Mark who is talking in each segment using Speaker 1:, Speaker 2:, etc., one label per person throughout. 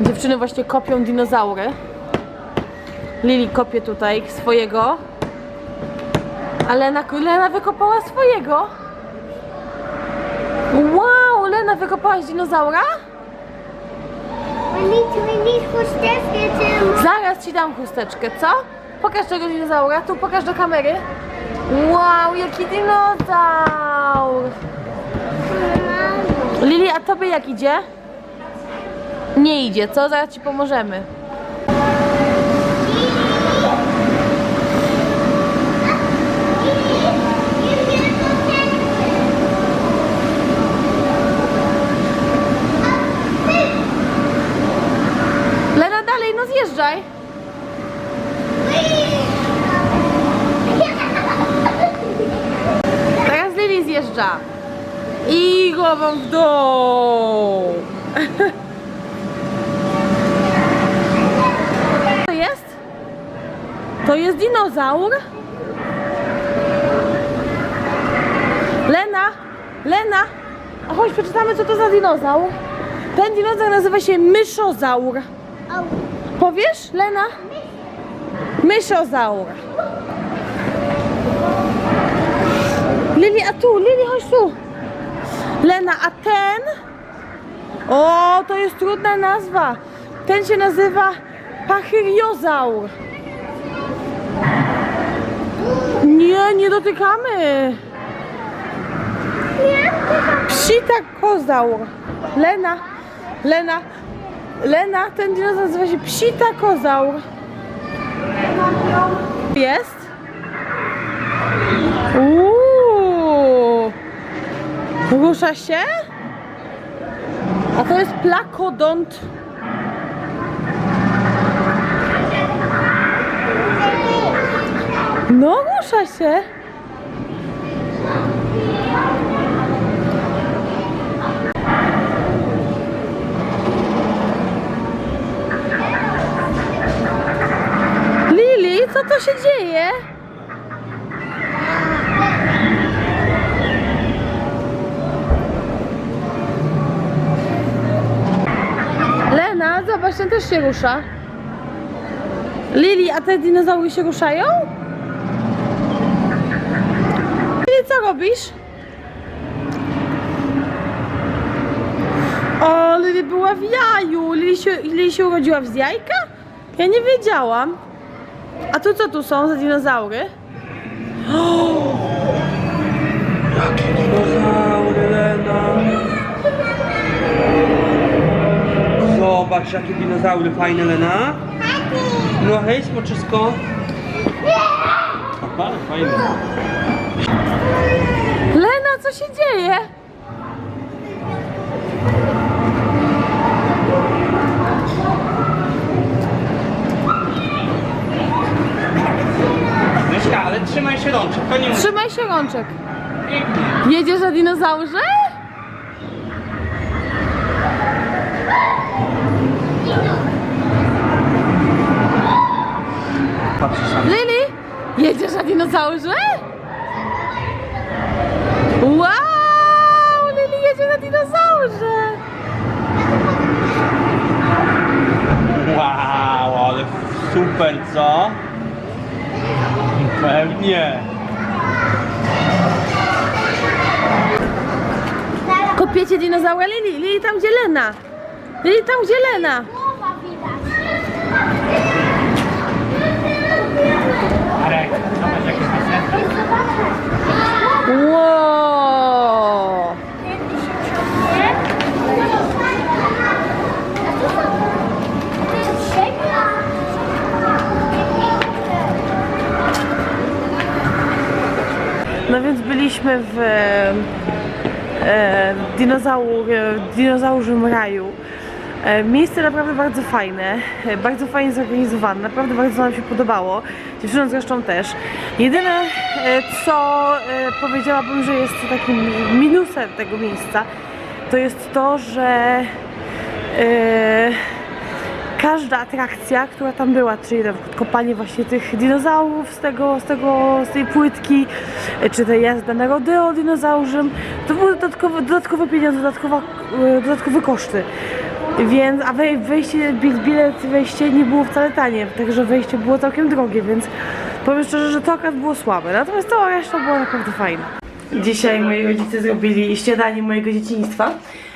Speaker 1: Dziewczyny właśnie kopią dinozaury. Lili kopie tutaj swojego. A Lena, Lena wykopała swojego. Wow, Lena wykopałaś dinozaura? Zaraz ci dam chusteczkę, co? Pokaż tego dinozaura, tu pokaż do kamery. Wow, jaki dinozaur! Lili, a tobie jak idzie? Nie idzie, co? Zaraz ci pomożemy. Lena, dalej, no zjeżdżaj. Teraz Lili zjeżdża. I głową w dół. Co to jest? To jest dinozaur? Lena, Lena, a chodź przeczytamy co to za dinozaur. Ten dinozaur nazywa się myszozaur. Powiesz, Lena? Myszozaur. Lili, a tu, Lili, chodź tu. Lena, a ten? O, to jest trudna nazwa. Ten się nazywa pachyriozaur. Nie, nie dotykamy. Psitakozaur. Lena, Lena, Lena, ten dinozaur nazywa się psitakozaur. Jest? Uuu. Rusza się? A to jest plakodont. No, rusza się. Lili, co to się dzieje? Lena, zobacz, ten też się rusza. Lili, a te dinozaury się ruszają? Lili, co robisz? O, Lili była w jaju. Lili się, Lili się urodziła z jajka? Ja nie wiedziałam. A tu co tu są za dinozaury?
Speaker 2: Jakie dinozaury, Lena! Zobacz, jakie dinozaury fajne, Lena! No hej, smoczysko! Aha, fajne.
Speaker 1: Lena, co się dzieje?
Speaker 2: Myszka, ale trzymaj się rączek, to nie musi.
Speaker 1: Trzymaj się rączek. Jedziesz na dinozaurze?
Speaker 2: Patrz sam.
Speaker 1: Lili, jedziesz na dinozaurze? Wow, Lili jedzie na dinozaurze.
Speaker 2: Wow, ale super, co? Pewnie.
Speaker 1: Kopiecie dinozaura Lili, Lili tam gdzie Lena. Lili tam gdzie Lena.
Speaker 3: głowa widać.
Speaker 2: Arek, zobacz jakie piosenki.
Speaker 1: Wow. Byliśmy w e, dinozaur, e, dinozaurzym raju. E, miejsce naprawdę bardzo fajne, e, bardzo fajnie zorganizowane, naprawdę bardzo nam się podobało. Dziewczynom zresztą też. Jedyne e, co e, powiedziałabym, że jest takim minusem tego miejsca, to jest to, że e, każda atrakcja, która tam była, czyli na kopanie właśnie tych dinozaurów z, tego, z, tego, z tej płytki, e, czy ta jazda na rodeo dinozaurzym, to były dodatkowe, dodatkowe pieniądze, dodatkowa, e, dodatkowe koszty. Więc, a wej- wejście, bi- bilet, wejście nie było wcale tanie, także wejście było całkiem drogie, więc powiem szczerze, że to akurat było słabe, natomiast cała reszta była naprawdę fajna. Dzisiaj moi rodzice zrobili śniadanie mojego dzieciństwa.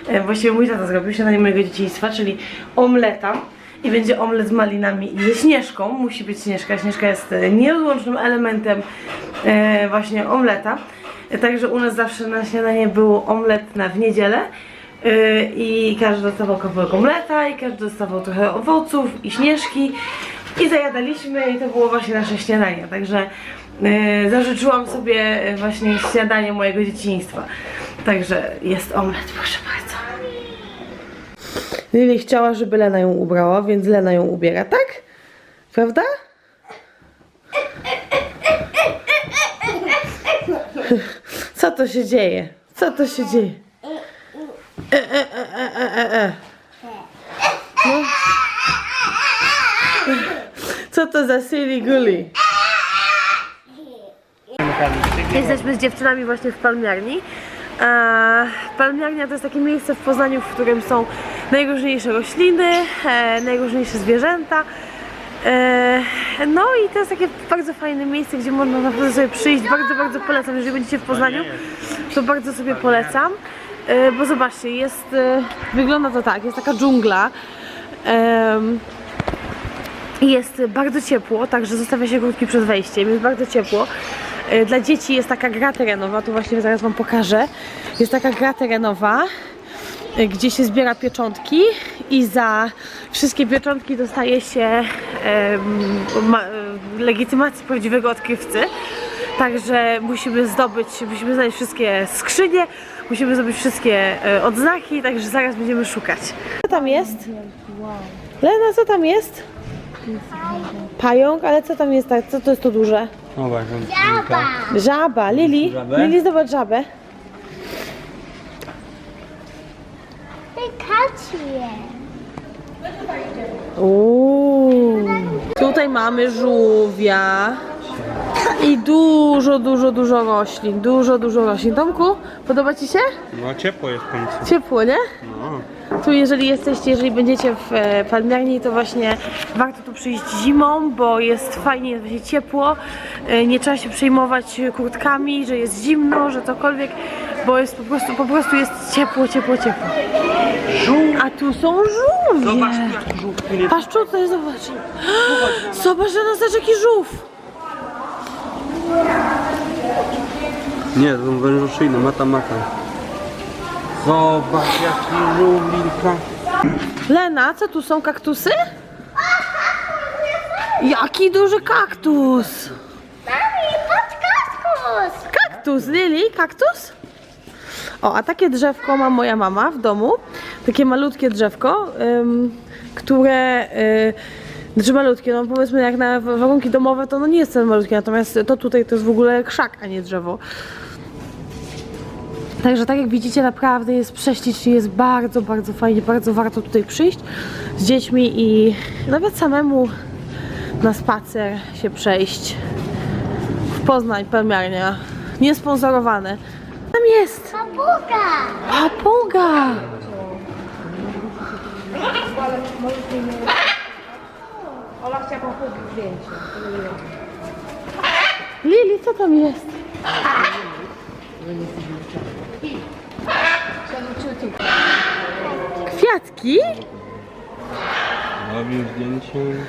Speaker 1: E, Właściwie mój tata zrobił śniadanie mojego dzieciństwa, czyli omleta. I będzie omlet z malinami i śnieżką. Musi być śnieżka. Śnieżka jest e, nieodłącznym elementem e, właśnie omleta. Także u nas zawsze na śniadanie był omlet na w niedzielę. E, I każdy dostawał kawałek omleta, i każdy dostawał trochę owoców i śnieżki. I zajadaliśmy i to było właśnie nasze śniadanie. Także e, zażyczyłam sobie właśnie śniadanie mojego dzieciństwa. Także jest omlet, proszę bardzo. Lili chciała, żeby Lena ją ubrała, więc Lena ją ubiera, tak? Prawda? Co to się dzieje? Co to się dzieje? No. Co to za silly gully? Jesteśmy z dziewczynami właśnie w palmiarni. Palmiarnia to jest takie miejsce w Poznaniu, w którym są najróżniejsze rośliny, e, najróżniejsze zwierzęta. E, no i to jest takie bardzo fajne miejsce, gdzie można naprawdę sobie przyjść. Bardzo, bardzo polecam. Jeżeli będziecie w Poznaniu, to bardzo sobie polecam. E, bo zobaczcie, jest, e, wygląda to tak, jest taka dżungla. Em, jest bardzo ciepło, także zostawia się kurtki przed wejściem, jest bardzo ciepło. E, Dla dzieci jest taka gra terenowa, tu właśnie zaraz Wam pokażę. Jest taka gra terenowa, e, gdzie się zbiera pieczątki i za wszystkie pieczątki dostaje się e, legitymację prawdziwego odkrywcy. Także musimy zdobyć, musimy znaleźć wszystkie skrzynie, musimy zdobyć wszystkie e, odznaki, także zaraz będziemy szukać. Co tam jest? Lena, co tam jest? Pająk, ale co tam jest tak? Co to jest to duże?
Speaker 2: O, właśnie.
Speaker 3: Jaba.
Speaker 1: Żaba, Lili.
Speaker 2: Żabę?
Speaker 1: Lili, zobacz żabę. Uuu. Tutaj mamy żółwia. I dużo, dużo, dużo roślin. Dużo, dużo roślin. Tomku, podoba Ci się?
Speaker 2: No ciepło jest w końcu.
Speaker 1: Ciepło, nie?
Speaker 2: No.
Speaker 1: Tu jeżeli jesteście, jeżeli będziecie w e, palmiarni, to właśnie warto tu przyjść zimą, bo jest fajnie, jest właśnie ciepło. E, nie trzeba się przejmować kurtkami, że jest zimno, że cokolwiek, bo jest po prostu, po prostu jest ciepło, ciepło, ciepło. A tu są żółwie.
Speaker 2: Zobacz, tu jaki żółw tu nie
Speaker 1: Patrz tutaj, zobacz. Zobacz, że nas jaki żółw.
Speaker 2: Nie, to są wężoszyjne, mata mata. Zobacz jaki żółwilka.
Speaker 1: Lena, co tu są kaktusy? Jaki duży kaktus!
Speaker 3: Mami, patrz kaktus.
Speaker 1: Kaktus, Lili, kaktus? O, a takie drzewko ma moja mama w domu. Takie malutkie drzewko, ym, które. Yy, znaczy malutkie, no powiedzmy jak na wa- warunki domowe to no nie jest ten malutkie, natomiast to tutaj to jest w ogóle krzak, a nie drzewo. Także tak jak widzicie naprawdę jest prześlicznie, jest bardzo, bardzo fajnie, bardzo warto tutaj przyjść z dziećmi i nawet samemu na spacer się przejść w Poznań, palmiarnia. Niesponsorowane. Jest
Speaker 3: Papuga.
Speaker 1: papuga. Lili, co tam jest? Kwiatki?
Speaker 2: Robił zdjęcie.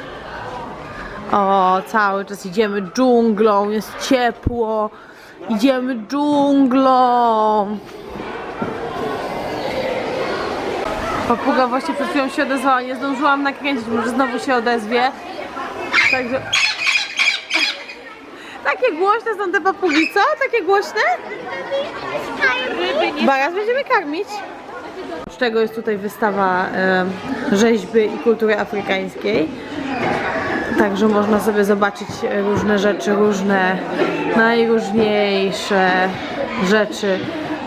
Speaker 1: O, cały czas idziemy dżunglą, jest ciepło. Idziemy dżunglą. Papuga właśnie przed chwilą się odezwała, nie zdążyłam nakręcić, może znowu się odezwie. Także... Takie głośne są te papugi, co? Takie głośne? Zaraz będziemy karmić. Z czego jest tutaj wystawa e, rzeźby i kultury afrykańskiej. Także można sobie zobaczyć e, różne rzeczy, różne najróżniejsze rzeczy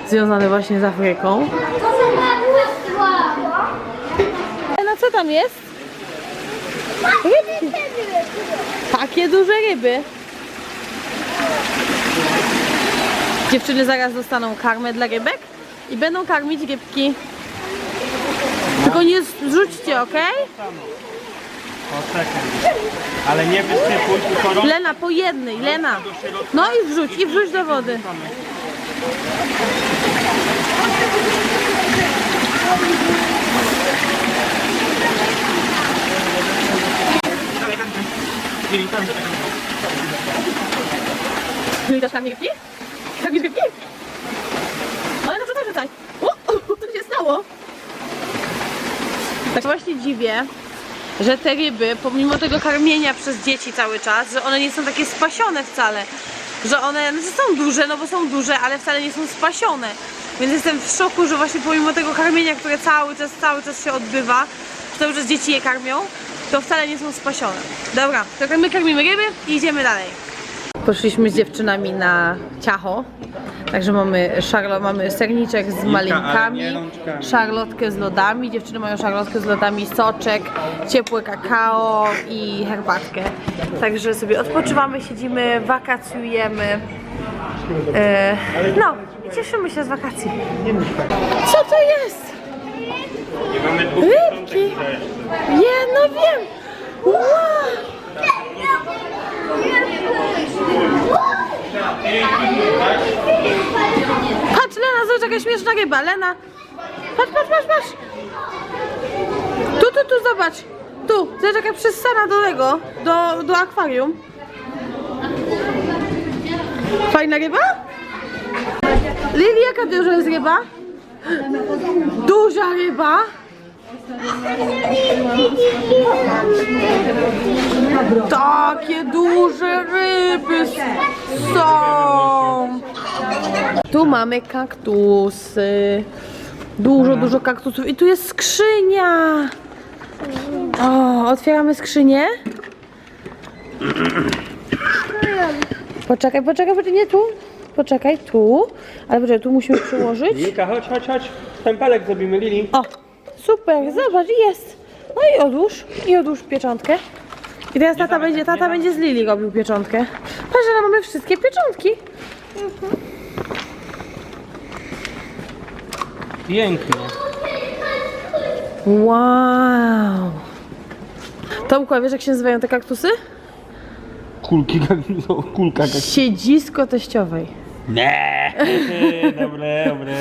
Speaker 1: związane właśnie z Afryką.
Speaker 3: Babustwo.
Speaker 1: No co tam jest? Rybki. Takie duże ryby. Dziewczyny zaraz dostaną karmę dla rybek i będą karmić rybki. Tylko nie zrzućcie, okej?
Speaker 2: Poczekaj. Ale nie wysypuj, tylko roz...
Speaker 1: Lena, po jednej, Lena. No i wrzuć, i wrzuć do wody. Rzucasz tam rybki? Robisz rybki? Ale no rzucaj, rzucaj. O, o, co się stało? Tak się właśnie dziwię, że te ryby, pomimo tego karmienia przez dzieci cały czas, że one nie są takie spasione wcale. Że one znaczy są duże, no bo są duże, ale wcale nie są spasione. Więc jestem w szoku, że właśnie pomimo tego karmienia, które cały czas, cały czas się odbywa, że cały czas dzieci je karmią, to wcale nie są spasione. Dobra, to my karmimy ryby i idziemy dalej. Poszliśmy z dziewczynami na ciacho. Także mamy, szarlo, mamy serniczek z malinkami, szarlotkę z lodami. Dziewczyny mają szarlotkę z lodami, soczek, ciepłe kakao i herbatkę. Także sobie odpoczywamy, siedzimy, wakacjujemy. E, no, i cieszymy się z wakacji. Co to jest?
Speaker 2: Nie mamy dwóch
Speaker 1: Rybki. Nie, no wiem. Wow. Patrz, Lena, zobacz jaka śmieszna ryba, Lena. Patrz, patrz, patrz, patrz. Tu, tu, tu, zobacz. Tu, zobacz jaka przystana do tego, do, do akwarium. Fajna ryba? Lili, jaka duża jest ryba? Duża ryba? Takie duże ryby są. Tu mamy kaktusy. Dużo, dużo kaktusów. I tu jest skrzynia. O, otwieramy skrzynię. Poczekaj, poczekaj, poczekaj, nie tu. Poczekaj, tu. Ale poczekaj, tu musimy przyłożyć.
Speaker 2: Lilka, chodź, chodź, chodź. Pępelek zrobimy, Lili.
Speaker 1: O, super, zobacz, jest. No i odłóż, i odłóż pieczątkę. I teraz tata będzie, tata będzie z Lili robił pieczątkę. Patrz, że mamy wszystkie pieczątki.
Speaker 2: Pięknie.
Speaker 1: Wow. Tomku, a wiesz jak się nazywają te kaktusy?
Speaker 2: Kulki, no, kulka jak...
Speaker 1: Siedzisko teściowej.
Speaker 2: Nie. Dobre, dobre.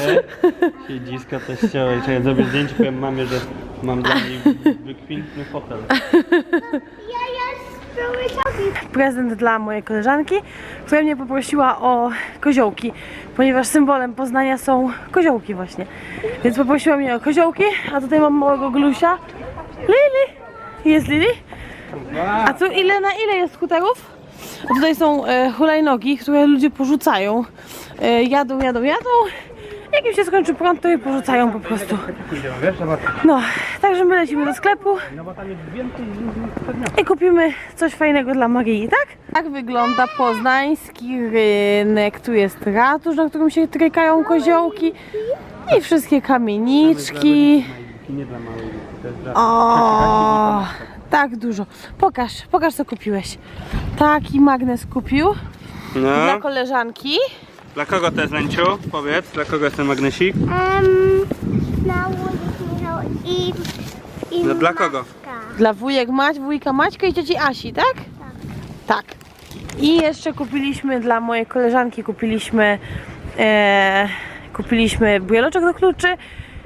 Speaker 2: Siedzisko teściowe. Czekaj, zrobię zdjęcie, powiem mamie, że mam dla niej wykwintny fotel.
Speaker 3: Ja sobie.
Speaker 1: Prezent dla mojej koleżanki, która mnie poprosiła o koziołki, ponieważ symbolem Poznania są koziołki właśnie. Więc poprosiła mnie o koziołki, a tutaj mam małego glusia. Lili! Jest Lili? A tu ile na ile jest skuterów? A tutaj są e, hulajnogi, które ludzie porzucają. E, jadą, jadą, jadą. Jak im się skończy prąd, to je porzucają po prostu. No, także my lecimy do sklepu i kupimy coś fajnego dla Marii, tak? Tak wygląda poznański rynek. Tu jest ratusz, na którym się trykają koziołki i wszystkie kamieniczki.
Speaker 2: Dla dla...
Speaker 1: O, tak dużo. Pokaż, pokaż co kupiłeś. Taki magnes kupił dla
Speaker 2: No,
Speaker 1: koleżanki.
Speaker 2: Dla kogo to jest Lęciu? Powiedz, dla kogo jest ten magnesik?
Speaker 3: Um, na ulicy Michał i, i
Speaker 2: No dla kogo?
Speaker 1: Dla wujek Mać, wujka Maćka i cioci Asi, tak? Tak. I jeszcze kupiliśmy dla mojej koleżanki, kupiliśmy e, kupiliśmy bieloczek do kluczy.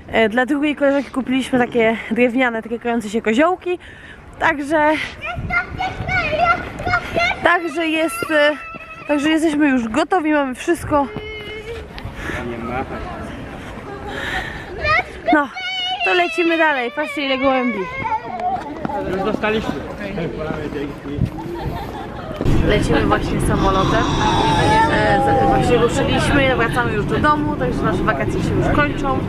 Speaker 1: E, dla drugiej koleżanki kupiliśmy takie drewniane, takie krające się koziołki. Także Także jest e, Także jesteśmy już gotowi, mamy wszystko. No, to lecimy dalej. Patrzcie ile gołębi.
Speaker 2: Już dostaliśmy.
Speaker 1: Lecimy właśnie samolotem. E, właśnie ruszyliśmy, wracamy już do domu, także nasze wakacje się już kończą.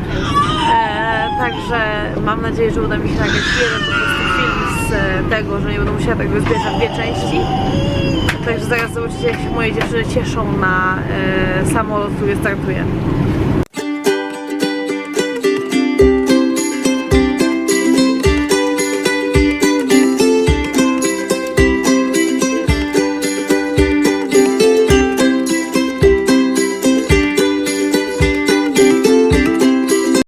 Speaker 1: E, także mam nadzieję, że uda mi się nagrać jeden po prostu film z tego, że nie będę musiała tak rozbierać na dwie części. Także zaraz zobaczycie, jak się moje dziewczyny cieszą na e, samolot, który startuje.